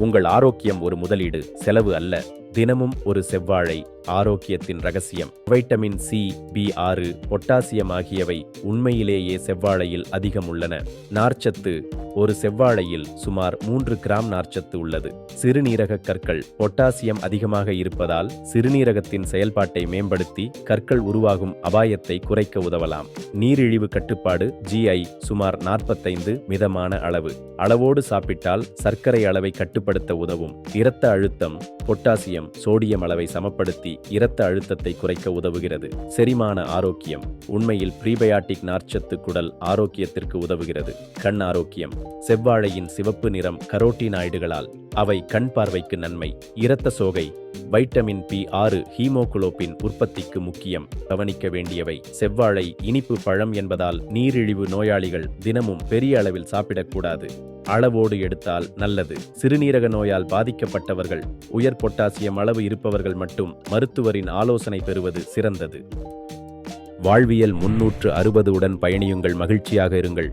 உங்கள் ஆரோக்கியம் ஒரு முதலீடு செலவு அல்ல. தினமும் ஒரு செவ்வாழை ஆரோக்கியத்தின் ரகசியம். வைட்டமின் சி பி ஆறு பொட்டாசியம் ஆகியவை உண்மையிலேயே செவ்வாழையில் அதிகம் உள்ளன நார்ச்சத்து ஒரு செவ்வாழையில் சுமார் மூன்று கிராம் நார்ச்சத்து உள்ளது. சிறுநீரக கற்கள் பொட்டாசியம் அதிகமாக இருப்பதால் சிறுநீரகத்தின் செயல்பாட்டை மேம்படுத்தி கற்கள் உருவாகும் அபாயத்தை குறைக்க உதவலாம். நீரிழிவு கட்டுப்பாடு ஜிஐ சுமார் நாற்பத்தைந்து மிதமான அளவு. அளவோடு சாப்பிட்டால் சர்க்கரை அளவை கட்டுப்படுத்த உதவும். இரத்த அழுத்தம் பொட்டாசியம் சோடியம் அளவை சமப்படுத்தி இரத்த அழுத்தத்தை குறைக்க உதவுகிறது. செரிமான ஆரோக்கியம் உண்மையில் ப்ரீபயாட்டிக் நார்ச்சத்து குடல் ஆரோக்கியத்திற்கு உதவுகிறது. கண் ஆரோக்கியம் செவ்வாழையின் சிவப்பு நிறம் கரோட்டினாய்டுகளால் அவை கண் பார்வைக்கு நன்மை. இரத்த சோகை வைட்டமின் பி ஆறு ஹீமோகுளோபின் உற்பத்திக்கு முக்கியம். கவனிக்க வேண்டியவை செவ்வாழை இனிப்பு பழம் என்பதால் நீரிழிவு நோயாளிகள் தினமும் பெரிய அளவில் சாப்பிடக்கூடாது. அளவோடு எடுத்தால் நல்லது. சிறுநீரக நோயால் பாதிக்கப்பட்டவர்கள் உயர் பொட்டாசியம் அளவு இருப்பவர்கள் மட்டும் மருத்துவரின் ஆலோசனை பெறுவது சிறந்தது. வாழ்வியல் முன்னூற்று அறுபது உடன் பயணியுங்கள் மகிழ்ச்சியாக இருங்கள்.